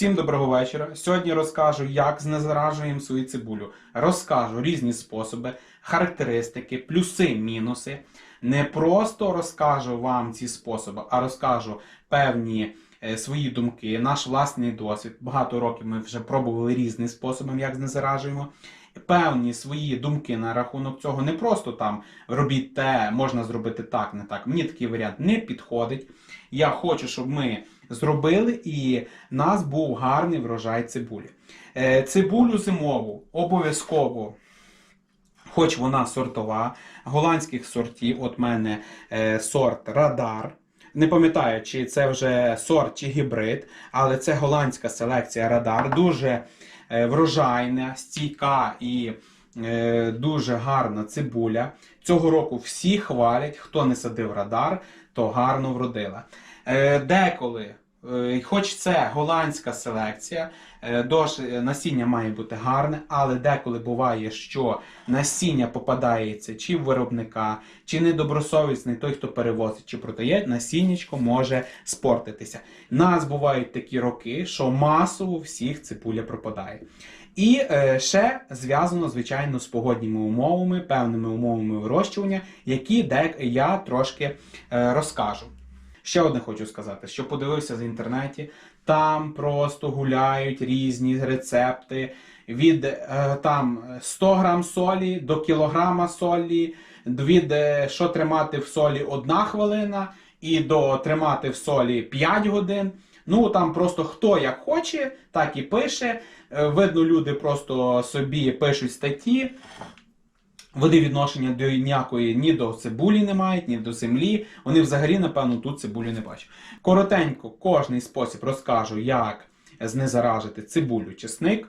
Всім доброго вечора. Сьогодні розкажу, як знезаражуємо свою цибулю. Розкажу різні способи, характеристики, плюси, мінуси. Не просто розкажу вам ці способи, а розкажу певні е, свої думки, наш власний досвід. Багато років ми вже пробували різні способи, як знезаражуємо. Певні свої думки на рахунок цього. Не просто там робіть те, можна зробити так, не так. Мені такий варіант не підходить. Я хочу, щоб ми зробили і в нас був гарний врожай цибулі. Е, Цибулю зимову обов'язково, хоч вона сортова, голландських сортів, от мене е, сорт Радар. Не пам'ятаю, чи це вже сорт чи гібрид, але це голландська селекція Радар. Дуже е, врожайна, стійка і дуже гарна цибуля. Цього року всі хвалять, хто не садив радар, то гарно вродила. Е, Деколи, е, хоч це голландська селекція, е, дож е, насіння має бути гарне, але деколи буває, що насіння попадається чи в виробника, чи недобросовісний той, хто перевозить чи продає, насіннячко може спортитися. Нас бувають такі роки, що масово всіх цибуля пропадає. І ще зв'язано, звичайно, з погодніми умовами, певними умовами вирощування, які я трошки розкажу. Ще одне хочу сказати, що подивився з інтернеті, там просто гуляють різні рецепти від е, там 100 грам солі до кілограма солі, від е, що тримати в солі 1 хвилина і до тримати в солі 5 годин. Ну там просто хто як хоче, так і пише. Е, Видно, люди просто собі пишуть статті. Вони відношення до ніякої ні до цибулі не мають, ні до землі. Вони взагалі, напевно, тут цибулі не бачать. Коротенько, кожний спосіб розкажу, як знезаражити цибулю чесник.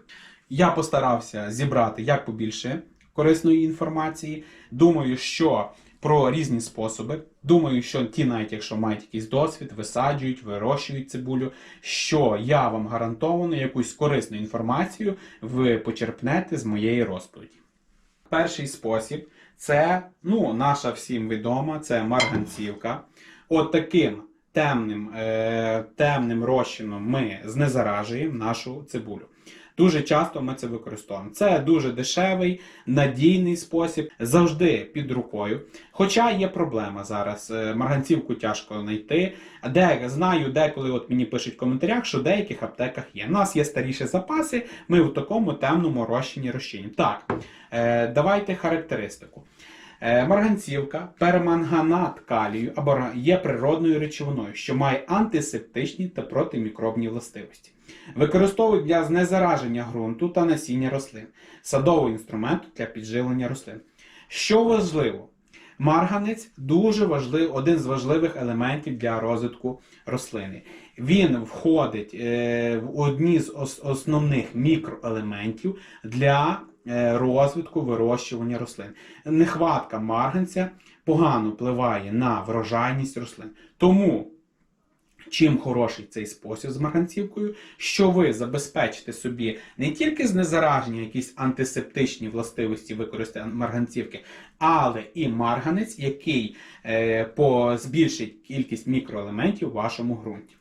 Я постарався зібрати як побільше корисної інформації. Думаю, що про різні способи. Думаю, що ті, навіть якщо мають якийсь досвід, висаджують, вирощують цибулю, що я вам гарантовано якусь корисну інформацію ви почерпнете з моєї розповіді. Перший спосіб це ну, наша всім відома, це марганцівка. От таким темним, е, темним розчином ми знезаражуємо нашу цибулю. Дуже часто ми це використовуємо. Це дуже дешевий, надійний спосіб, завжди під рукою. Хоча є проблема зараз. е, Марганцівку тяжко знайти. Де знаю, деколи от мені пишуть в коментарях, що в деяких аптеках є. У нас є старіші запаси, ми в такому темному розчині розчинимо. Так, е, давайте характеристику. Е, Марганцівка, перманганат калію або є природною речовиною, що має антисептичні та протимікробні властивості. Використовують для знезараження ґрунту та насіння рослин, садового інструменту для підживлення рослин. Що важливо, марганець дуже важливий, один з важливих елементів для розвитку рослини. Він входить е, в одні з основних мікроелементів для е, розвитку вирощування рослин. Нехватка марганця погано впливає на врожайність рослин. Тому Чим хороший цей спосіб з марганцівкою, що ви забезпечите собі не тільки знезараження, якісь антисептичні властивості використання марганцівки, але і марганець, який е, по, збільшить кількість мікроелементів в вашому ґрунті.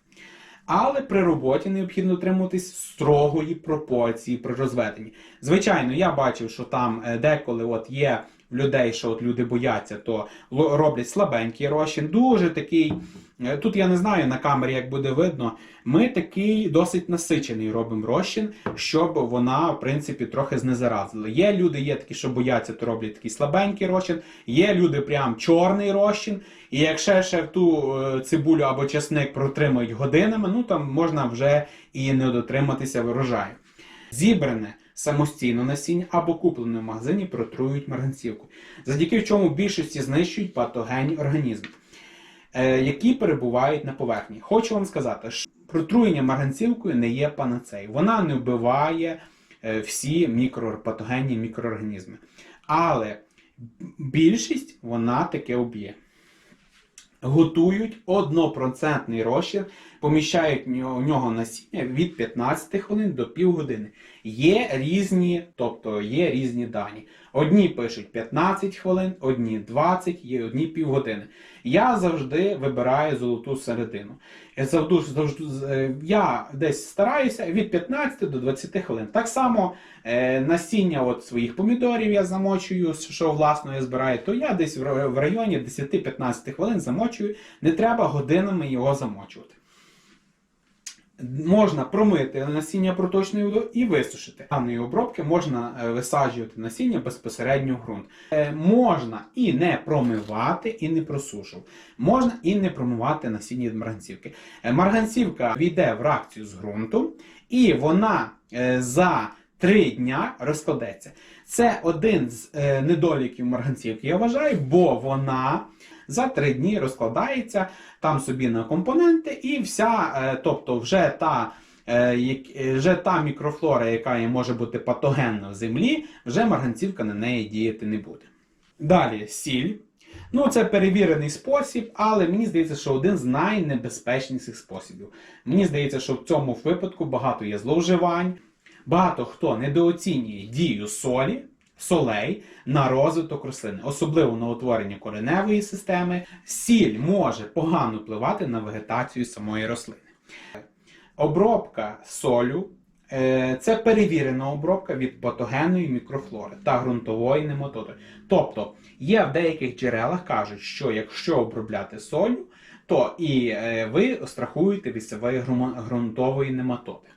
Але при роботі необхідно дотримуватись строгої пропорції при розведенні. Звичайно, я бачив, що там е, деколи от є людей, що от люди бояться, то роблять слабенький розчин, дуже такий. е, Тут я не знаю на камері, як буде видно. Ми такий досить насичений робимо розчин, щоб вона, в принципі, трохи знезаразила. Є люди, є такі, що бояться, то роблять такий слабенький розчин. Є люди прям чорний розчин. І якщо ще в ту е, цибулю або чесник протримують годинами, ну там можна вже і не дотриматися врожаю. Зібране самостійно насіння або куплене в магазині протрують марганцівку, завдяки чому в більшості знищують патогенні організми, е, які перебувають на поверхні. Хочу вам сказати, що протруєння марганцівкою не є панацеєю. Вона не вбиває е, всі мікропатогенні мікроорганізми. Але більшість вона таке вб'є готують 1% розчин поміщають в нього- насіння від 15 хвилин до півгодини. Є різні, тобто є різні дані. Одні пишуть 15 хвилин, одні 20, є одні півгодини. Я завжди вибираю золоту середину. Я е, десь стараюся від 15 до 20 хвилин. Так само е, насіння от своїх помідорів я замочую, що власно я збираю, то я десь в районі 10-15 хвилин замочую. Не треба годинами його замочувати. Можна промити насіння проточною водою і висушити. Даної обробки можна е, висаджувати насіння безпосередньо в ґрунт. Е, Можна і не промивати, і не просушувати. Можна і не промивати насіння від марганцівки. Е, Марганцівка війде в реакцію з ґрунтом, і вона за три дня розкладеться. Це один з недоліків марганцівки, я вважаю, бо вона за три дні розкладається там собі на компоненти, і вся, е, тобто вже та. е, е, Вже та мікрофлора, яка може бути патогенна в землі, вже марганцівка на неї діяти не буде. Далі сіль. Ну, це перевірений спосіб, але мені здається, що один з найнебезпечніших способів. Мені здається, що в цьому випадку багато є зловживань, багато хто недооцінює дію солі, солей на розвиток рослини, особливо на утворення кореневої системи. Сіль може погано впливати на вегетацію самої рослини. Обробка солю е, це перевірена обробка від патогенної мікрофлори та ґрунтової нематоди. Тобто є в деяких джерелах кажуть, що якщо обробляти солью, то і е, ви страхуєте від грума- ґрунтової нематоди.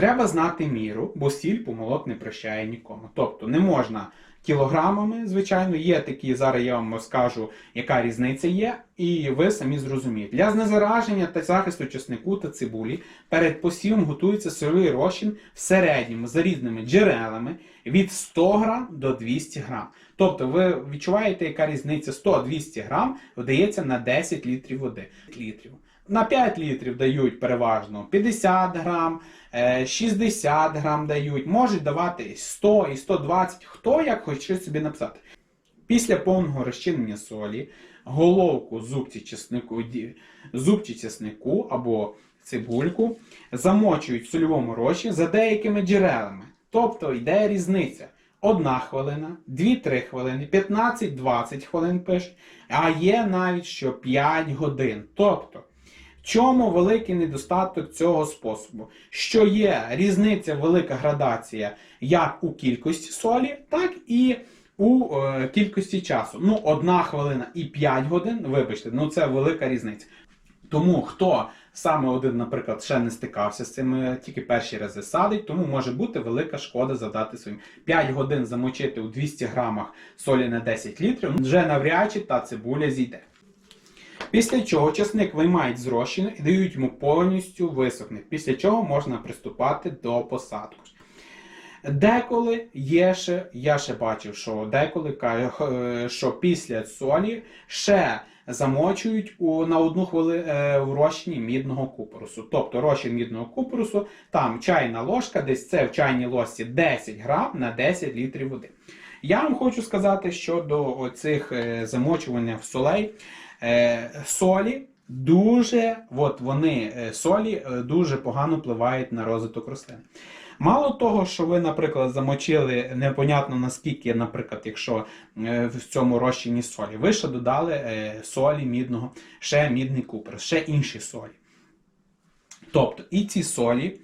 Треба знати міру, бо сіль помилок не прощає нікому. Тобто не можна кілограмами, звичайно, є такі, зараз я вам скажу, яка різниця є, і ви самі зрозумієте. Для знезараження та захисту чеснику та цибулі перед посівом готується сировий розчин в середньому за різними джерелами від 100 грам до 200 грам. Тобто ви відчуваєте, яка різниця 100-200 грам видається на 10 літрів води. Літрів. На 5 літрів дають переважно 50 грам, е, 60 грам дають, можуть давати 100 і 120, хто як хоче собі написати. Після повного розчинення солі, головку зубці чеснику, зубці чеснику або цибульку замочують в сольовому розчині за деякими джерелами. Тобто йде різниця. Одна хвилина, 2-3 хвилини, 15-20 хвилин пишуть, а є навіть що 5 годин. Тобто, чому великий недостаток цього способу? Що є різниця, велика градація як у кількості солі, так і у е, кількості часу. Ну, одна хвилина і 5 годин, вибачте, ну це велика різниця. Тому хто саме один, наприклад, ще не стикався з цим, е, тільки перші рази садить, тому може бути велика шкода задати своїм. 5 годин замочити у 200 грамах солі на 10 літрів, вже навряд чи та цибуля зійде. Після чого часник виймають з розчину і дають йому повністю висохнути, після чого можна приступати до посадки. Деколи є ще, я ще бачив, що деколи е, що після солі ще замочують у, на одну хвилину в розчині мідного купорусу. Тобто розчин мідного купорусу, там чайна ложка, десь це в чайній ложці 10 грам на 10 літрів води. Я вам хочу сказати щодо оцих е, замочування в солей. Е, солі дуже, от вони е, солі е, дуже погано впливають на розвиток рослин. Мало того, що ви, наприклад, замочили непонятно наскільки, наприклад, якщо в цьому розчині солі, ви ще додали солі мідного, ще мідний купер, ще інші солі. Тобто і ці солі,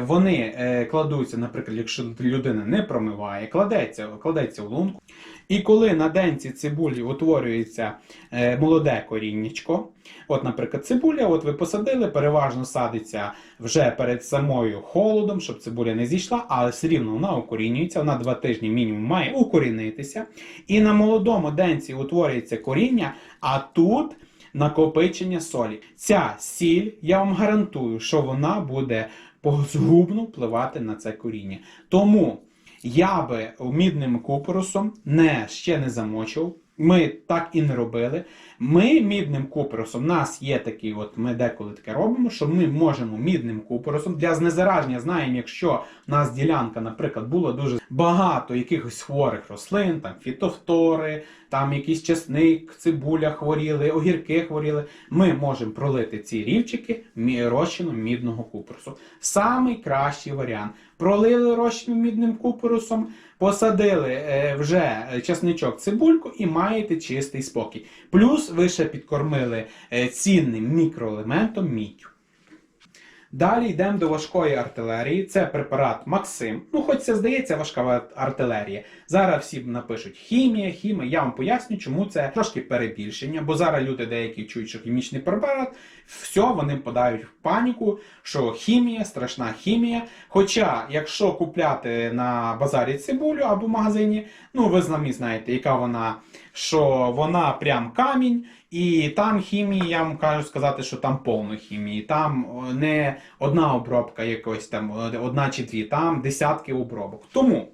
вони кладуться, наприклад, якщо людина не промиває, кладеться, кладеться в лунку. І коли на денці цибулі утворюється е, молоде коріннячко, от, наприклад, цибуля, от ви посадили, переважно садиться вже перед самою холодом, щоб цибуля не зійшла, але все рівно вона укорінюється, вона два тижні мінімум має укорінитися. І на молодому денці утворюється коріння, а тут накопичення солі. Ця сіль, я вам гарантую, що вона буде згубно впливати на це коріння. Тому я би мідним купоросом не, ще не замочив Ми так і не робили. Ми мідним куперусом, у нас є такий, от ми деколи таке робимо, що ми можемо мідним куперусом для знезараження, знаємо, якщо у нас ділянка, наприклад, було дуже багато якихось хворих рослин, там фітофтори, там якийсь чесник, цибуля хворіли, огірки хворіли. Ми можемо пролити ці рівчики розчином мідного куперусу. Самий кращий варіант. Пролили розчином мідним куперусом, посадили е, вже чесничок, цибульку і маєте чистий спокій. Плюс ви ще підкормили е, цінним мікроелементом міддю. Далі йдемо до важкої артилерії. Це препарат Максим. Ну, хоч це здається важка артилерія. Зараз всі напишуть хімія, хімія. Я вам поясню, чому це трошки перебільшення, бо зараз люди деякі чують, що хімічний препарат, все, вони подають в паніку, що хімія, страшна хімія. Хоча, якщо купляти на базарі цибулю або в магазині, ну ви самі знаєте, яка вона, що вона прям камінь. І там хімії, я вам кажу сказати, що там повно хімії. Там не одна обробка якось там, одна чи дві, там десятки обробок. Тому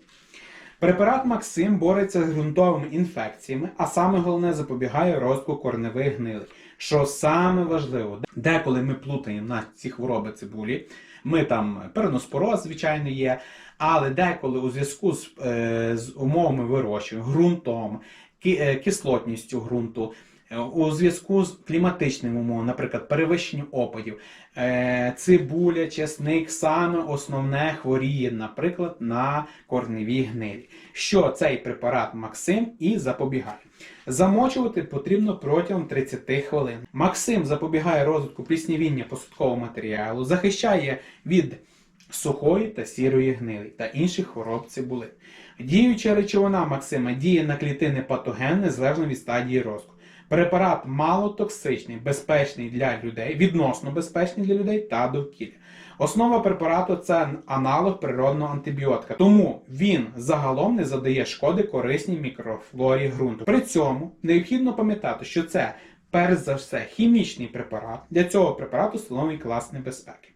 препарат Максим бореться з ґрунтовими інфекціями, а саме головне запобігає росту корневих гнилей. Що саме важливо, деколи ми плутаємо на ці хвороби цибулі, ми там переноспороз, звичайно, є, але деколи у зв'язку з, е, з умовами вирощування, ґрунтом, е, кислотністю ґрунту, е, у зв'язку з кліматичними умовами, наприклад, перевищенням опадів, цибуля, чесник саме основне хворіє, наприклад, на корневі гнилі. Що цей препарат Максим і запобігає. Замочувати потрібно протягом 30 хвилин. Максим запобігає розвитку пліснявіння посадкового матеріалу, захищає від сухої та сірої гнилі та інших хвороб цибули. Діюча речовина Максима діє на клітини патоген незалежно від стадії розвитку. Препарат малотоксичний, безпечний для людей, відносно безпечний для людей та довкілля. Основа препарату це аналог природного антибіотика, тому він загалом не задає шкоди корисній мікрофлорі ґрунту. При цьому необхідно пам'ятати, що це перш за все хімічний препарат. Для цього препарату встановлений клас небезпеки.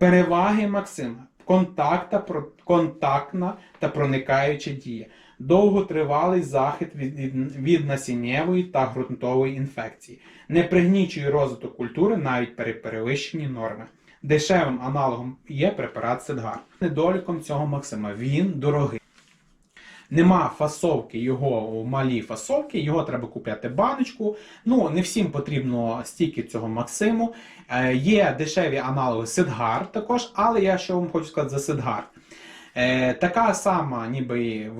Переваги Максима. Контакта, контактна та проникаюча дія. Довготривалий захист від, від, від насіннєвої та ґрунтової інфекції. Не пригнічує розвиток культури навіть при перевищенні норми. Дешевим аналогом є препарат Сидгар. Недоліком цього Максима він дорогий. Нема фасовки його у малій фасовки, його треба купляти баночку. Ну, не всім потрібно стільки цього Максиму. Е, є дешеві аналоги Сидгар також, але я що вам хочу сказати за Сидгар. Е, така сама ніби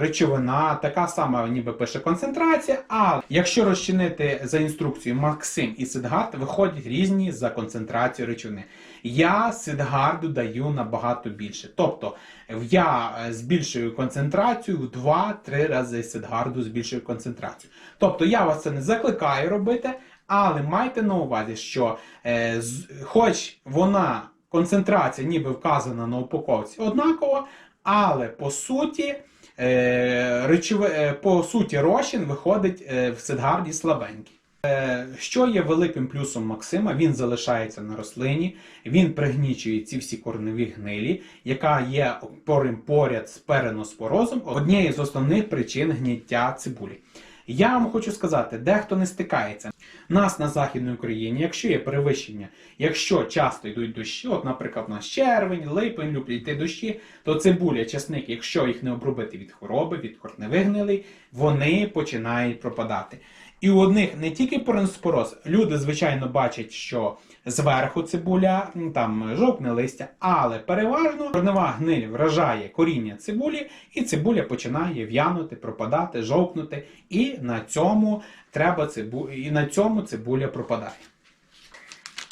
речовина, така сама ніби пише концентрація, але якщо розчинити за інструкцією Максим і Сидгард, виходять різні за концентрацією речовини. Я Сидгарду даю набагато більше. Тобто я е, збільшую концентрацію в 2-3 рази Сидгарду збільшую концентрацію. Тобто я вас це не закликаю робити, але майте на увазі, що е, з- хоч вона концентрація ніби вказана на упаковці однакова, але по суті, е, речове, е, по суті розчин виходить е, в Сидгарді слабенький. Що є великим плюсом Максима, він залишається на рослині, він пригнічує ці всі корневі гнилі, яка є поряд з переноспорозом, однією з основних причин гніття цибулі. Я вам хочу сказати, дехто не стикається. Нас на Західній Україні, якщо є перевищення, якщо часто йдуть дощі, от, наприклад, у нас червень, липень, люблять йти дощі, то цибуля, часник, якщо їх не обробити від хвороби, від корневих вони починають пропадати. І у одних не тільки переноспороз, люди, звичайно, бачать, що зверху цибуля, там жовтне листя, але переважно корнева гниль вражає коріння цибулі, і цибуля починає в'янути, пропадати, жовкнути, і на цьому треба цибу... і на цьому цибуля пропадає.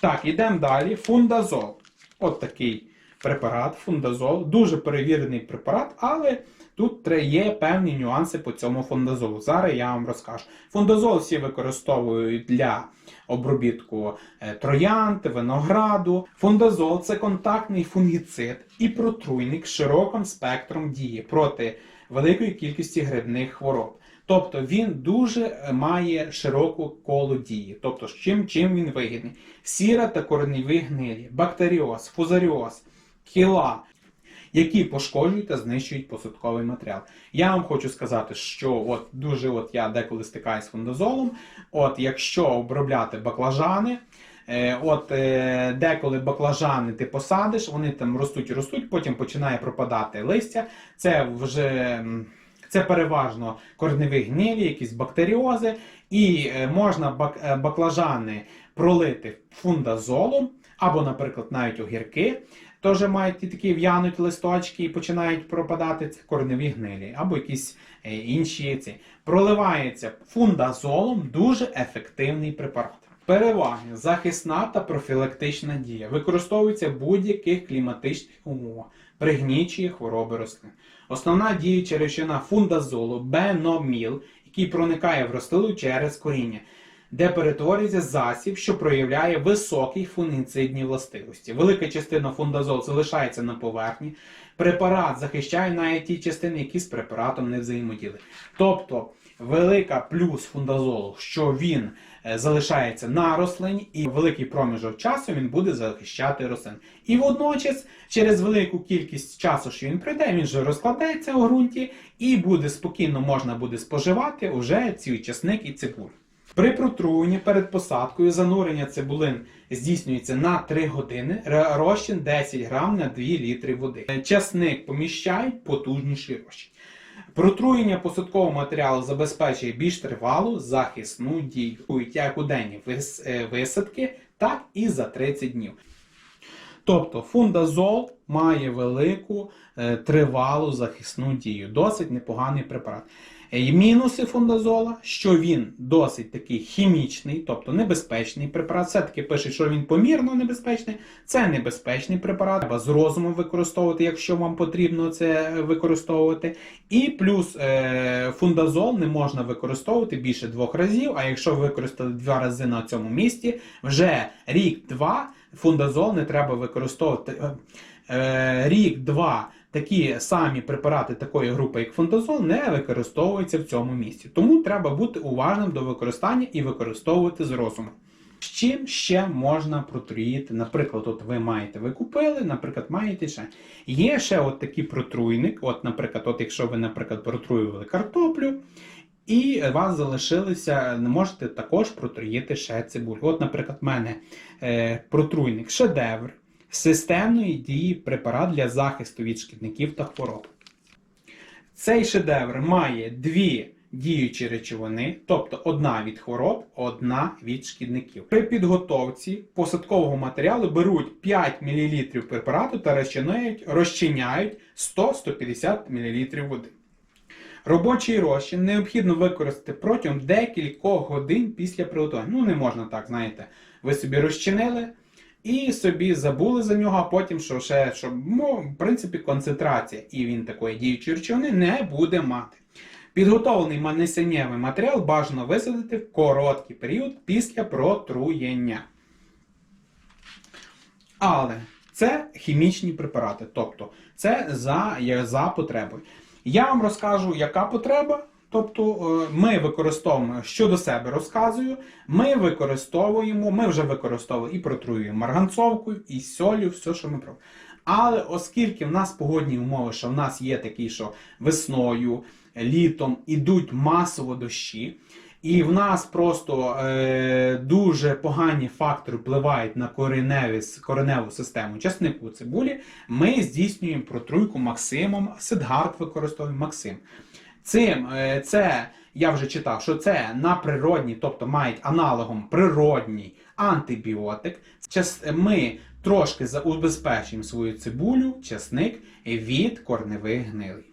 Так, ідемо далі. Фундазол. От такий препарат, фундазол, дуже перевірений препарат, але тут є певні нюанси по цьому фундазолу. Зараз я вам розкажу. Фундазол всі використовують для обробітку е, троянд, винограду. Фундазол це контактний фунгіцид і протруйник з широким спектром дії проти великої кількості грибних хвороб. Тобто він дуже е, має широку коло дії. Тобто, чим, чим він вигідний? Сіра та кореневі гнилі, бактеріоз, фузаріоз, кіла. Які пошкоджують та знищують посадковий матеріал. Я вам хочу сказати, що от дуже от я деколи стикаюсь з фундазолом. От якщо обробляти баклажани, е, от е, деколи баклажани ти посадиш, вони там ростуть і ростуть, потім починає пропадати листя. Це вже це переважно корневі гнилі, якісь бактеріози, і е, можна бак- баклажани пролити фундазолом, або, наприклад, навіть огірки. Теж мають ті такі в'януть листочки і починають пропадати це корневі гнилі, або якісь е, інші ці. Проливається фундазолом дуже ефективний препарат. Переваги захисна та профілактична дія. Використовується в будь-яких кліматичних умовах, пригнічує хвороби рослин. Основна діюча речовина фундазолу беноміл, який проникає в рослину через коріння, де перетворюється засіб, що проявляє високі фунгіцидні властивості. Велика частина фундазолу залишається на поверхні. Препарат захищає навіть ті частини, які з препаратом не взаємоділи. Тобто, велика плюс фундазолу, що він е, залишається на рослині, і великий проміжок часу він буде захищати рослин. І водночас, через велику кількість часу, що він пройде, він вже розкладається у ґрунті і буде спокійно можна буде споживати уже ці часник і цибулю. При протруєнні перед посадкою занурення цибулин здійснюється на 3 години, розчин 10 грам на 2 літри води. Часник поміщають потужніший розчин. Протруєння посадкового матеріалу забезпечує більш тривалу захисну дію, як у денні е, висадки, так і за 30 днів. Тобто фундазол має велику е, тривалу захисну дію, досить непоганий препарат. Мінуси фундазола, що він досить такий хімічний, тобто небезпечний препарат. Все-таки пише, що він помірно небезпечний. Це небезпечний препарат. Треба з розумом використовувати, якщо вам потрібно це використовувати. І плюс е, фундазол не можна використовувати більше двох разів. А якщо ви використали два рази на цьому місці, вже рік-два фундазол не треба використовувати. Е, е, Рік-два такі самі препарати такої групи, як фундазол, не використовуються в цьому місці. Тому треба бути уважним до використання і використовувати з розумом. З чим ще можна протруїти? Наприклад, от ви маєте, ви купили, наприклад, маєте ще. Є ще от такий протруйник. От, наприклад, от якщо ви, наприклад, протруювали картоплю, і у вас залишилися, можете також протруїти ще цибулю. От, наприклад, в мене е, протруйник шедевр системної дії препарат для захисту від шкідників та хвороб. Цей шедевр має дві діючі речовини, тобто одна від хвороб, одна від шкідників. При підготовці посадкового матеріалу беруть 5 мл препарату та розчиняють, розчиняють 100-150 мл води. Робочий розчин необхідно використати протягом декількох годин після приготування. Ну, не можна так, знаєте, ви собі розчинили і собі забули за нього, а потім, що ще, що, ну, в принципі, концентрація, і він такої діючої речовини не буде мати. Підготовлений нанесеннєвий матеріал бажано висадити в короткий період після протруєння. Але це хімічні препарати, тобто це за, за потребою. Я вам розкажу, яка потреба. Тобто е, ми використовуємо щодо себе розказую, ми використовуємо, ми вже використовуємо і протруюємо марганцовкою, і солью, все, що ми пробуємо. Але оскільки в нас погодні умови, що в нас є такі, що весною, літом ідуть масово дощі, і в нас просто е, дуже погані фактори впливають на кореневі, кореневу систему часнику цибулі, ми здійснюємо протруйку Максимом, Сидгард використовуємо Максим. Цим е, це я вже читав, що це на природній, тобто мають аналогом природній антибіотик. Ми трошки за- убезпечуємо свою цибулю, часник від корневих гнилей.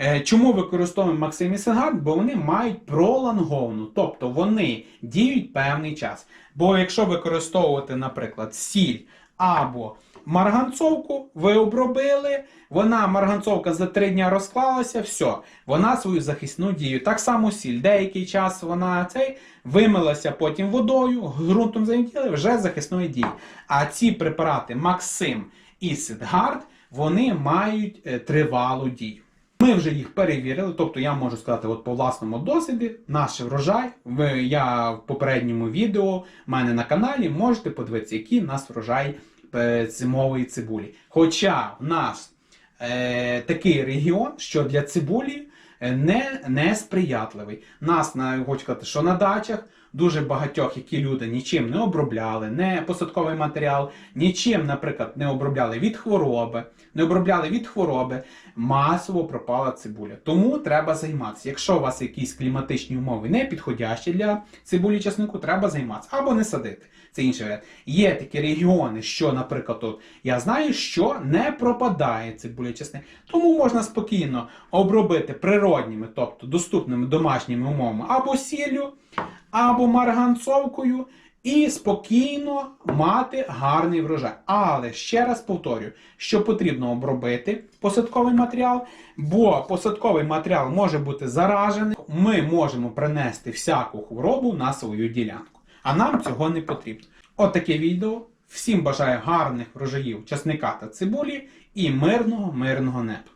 Е, Чому використовуємо Максим і Сенгард? Бо вони мають пролонговану, тобто вони діють певний час. Бо якщо використовувати, наприклад, сіль або марганцовку, ви обробили, вона марганцовка за три дні розклалася, все, вона свою захисну дію. Так само сіль. Деякий час вона цей вимилася потім водою, ґрунтом замітили, вже захисної дії. А ці препарати Максим і Сидгард, вони мають е, тривалу дію. Ми вже їх перевірили, тобто я можу сказати, от по власному досвіді, наш врожай. Ви, я в попередньому відео в мене на каналі можете подивитися, який нас врожай зимової цибулі. Хоча в нас е, такий регіон, що для цибулі е, не, не сприятливий. Нас на хочу сказати, що на дачах дуже багатьох, які люди нічим не обробляли, не посадковий матеріал, нічим, наприклад, не обробляли від хвороби, не обробляли від хвороби, масово пропала цибуля. Тому треба займатися. Якщо у вас якісь кліматичні умови не підходящі для цибулі часнику, треба займатися або не садити. Це інший варіант. Є такі регіони, що, наприклад, тут я знаю, що не пропадає цибуля часник. Тому можна спокійно обробити природніми, тобто доступними домашніми умовами або сіллю, або марганцовкою. І спокійно мати гарний врожай. Але ще раз повторюю, що потрібно обробити посадковий матеріал, бо посадковий матеріал може бути заражений. Ми можемо принести всяку хворобу на свою ділянку. А нам цього не потрібно. От таке відео. Всім бажаю гарних врожаїв часника та цибулі і мирного, мирного неба.